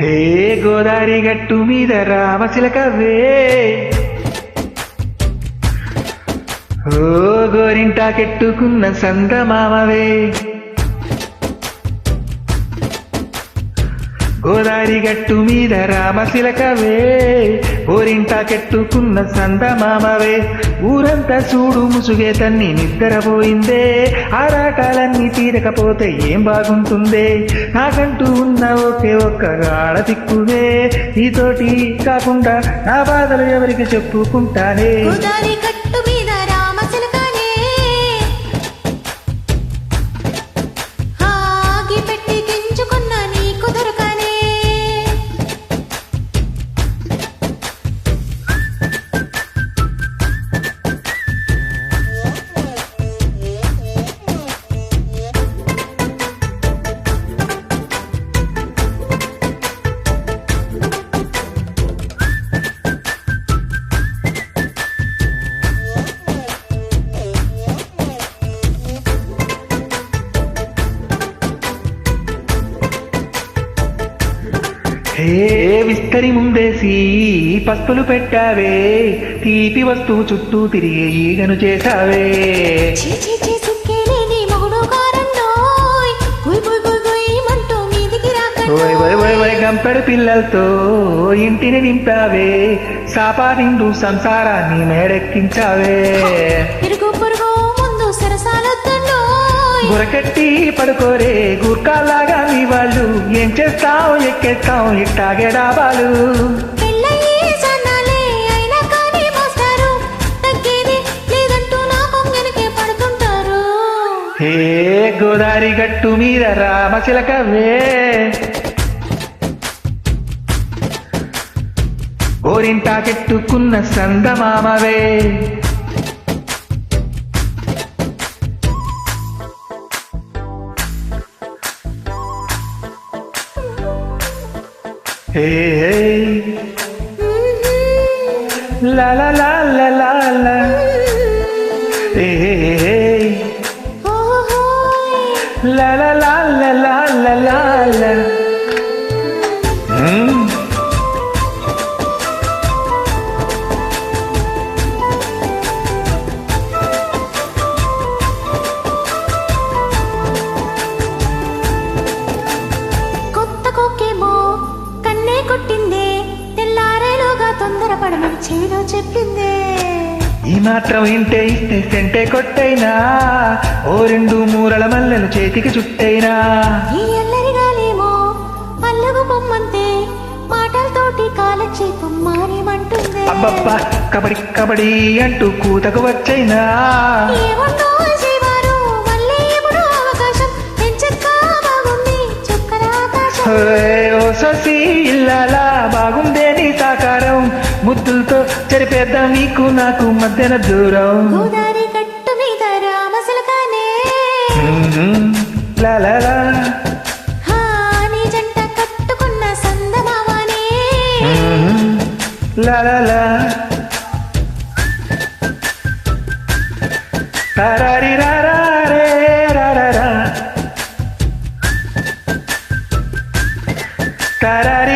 హే గోదారి గట్టు మీద రామశిలకవే ఓ గోరింటాకెట్టుకున్న సందమామవే గోదారి గట్టు మీద రామశిలకవే గోరింటాకెట్టుకున్న సందమామవే. ఊరంతా చూడు ముసుగే తన్ని నిద్రపోయిందే ఆరాటాలన్నీ తీరకపోతే ఏం బాగుంటుందే? నాకంటూ ఉన్న ఒకే ఒక్క గాఢ దిక్కువే. నీతోటి కాకుండా నా బాధలు ఎవరికి చెప్పుకుంటానే? హే విస్తరి ముందేసి పస్తులు పెట్టావే? తీపి వస్తువు చుట్టూ తిరిగే ఈగను చేశావే? గంపెడు పిల్లలతో ఇంటిని నింపావే. సాపాదిండు సంసారాన్ని మేడెక్కించావే. ఇరుగు పొరుగు ముందు సరసాలొద్దండోయ్ గురకట్టి పడుకోరే గుర్కాలాగా మీ వాళ్ళు. ఏం చేస్తాం ఎక్కేస్తాం ఇట్టాగే డాబాలు హే గోదారి గట్టు మీద రామచిలకవే గోరింటాకెట్టుకున్న సందమామవే. Hey, hey. Mm -hmm. La la la la la la. చెవిలో చెప్పిందే. ఈ మాత్రం ఇంటే ఇస్తే సెంటే కొట్టైనా ఓ రెండు మూరల మల్లెలు చేతికి చుట్టైనా. ఈ ఎల్లరిగాలేమో అల్లగు పొమ్మంతే మాటలతోటి కాలక్షేపం మారేమంటుందే అబ్బబ్బా కబడి కబడి అంటూ కూతకు వచ్చైనా. ఏముందో శివారు మళ్ళీ ఎప్పుడు అవకాశం ఎంచక్క బాగుంది చుక్కల ఆకాశం. ఓయ్ ఓ ససి ఇల్లాలా. ముద్దులతో చెరిపేద్దాం నీకు నాకు మధ్యన దూరం గోదారి గట్టు మీద రామసలకానే మ్మ్. లా లా లా హా నీ జంట కట్టుకున్న సందమావానే మ్మ్. లా లా లా తరారిరారారే రారారా. తరారిరారా